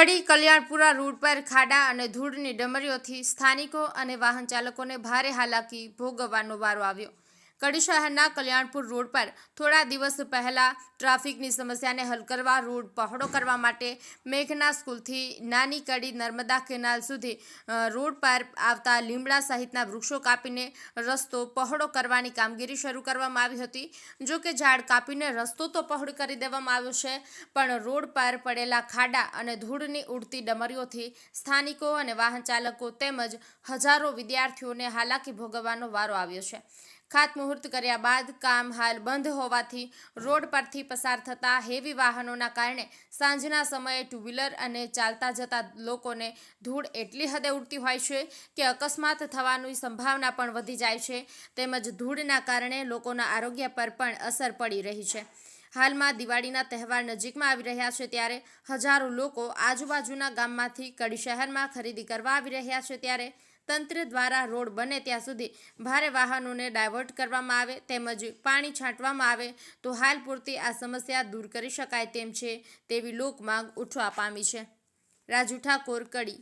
Kalyanpura road પર ખાડા અને ધૂળની ડમરીઓથી સ્થાનિકો અને વાહન ચાલકોને ભારે હાલાકી ભોગવવાનો વારો આવ્યો. કડી શહેરના કલ્યાણપુર રોડ પર થોડા દિવસ પહેલા ટ્રાફિકની સમસ્યાને હલ કરવા રોડ પહોળો કરવા માટે મેઘના સ્કૂલથી નાની કડી નર્મદા કેનાલ સુધી રોડ પર આવતા લીમડા સહિતના વૃક્ષો કાપીને રસ્તો પહોળો કરવાની કામગીરી શરૂ કરવામાં આવી હતી. જો કે ઝાડ કાપીને રસ્તો તો પહોળો કરી દેવામાં આવ્યો છે, પણ રોડ પર પડેલા ખાડા અને ધૂળની ઉડતી ડમરીઓથી સ્થાનિકો અને વાહન ચાલકો તેમજ હજારો વિદ્યાર્થીઓને હાલાકી ભોગવવાનો વારો આવ્યો છે. ખાતમુહૂર્ત કર્યા બાદ કામ હાલ બંધ હોવાથી રોડ પરથી પસાર થતા હેવી વાહનોના કારણે સાંજના સમયે ટુ વ્હીલર અને ચાલતા જતા લોકોને ધૂળ એટલી હદે ઉડતી હોય છે કે અકસ્માત થવાની સંભાવના પણ વધી જાય છે. તેમજ ધૂળના કારણે લોકોના આરોગ્ય પર પણ અસર પડી રહી છે. હાલમાં દિવાળીના તહેવાર નજીકમાં આવી રહ્યા છે ત્યારે હજારો લોકો આજુબાજુના ગામમાંથી કડી શહેરમાં ખરીદી કરવા આવી રહ્યા છે ત્યારે તંત્ર દ્વારા રોડ બને ત્યાં સુધી ભારે વાહનોને ડાયવર્ટ કરવામાં આવે તેમજ પાણી છાંટવામાં આવે તો હાલ પૂરતી આ સમસ્યા દૂર કરી શકાય તેમ છે તેવી લોકમાંગ ઉઠવા પામી છે. રાજુ ઠાકોર, કડી.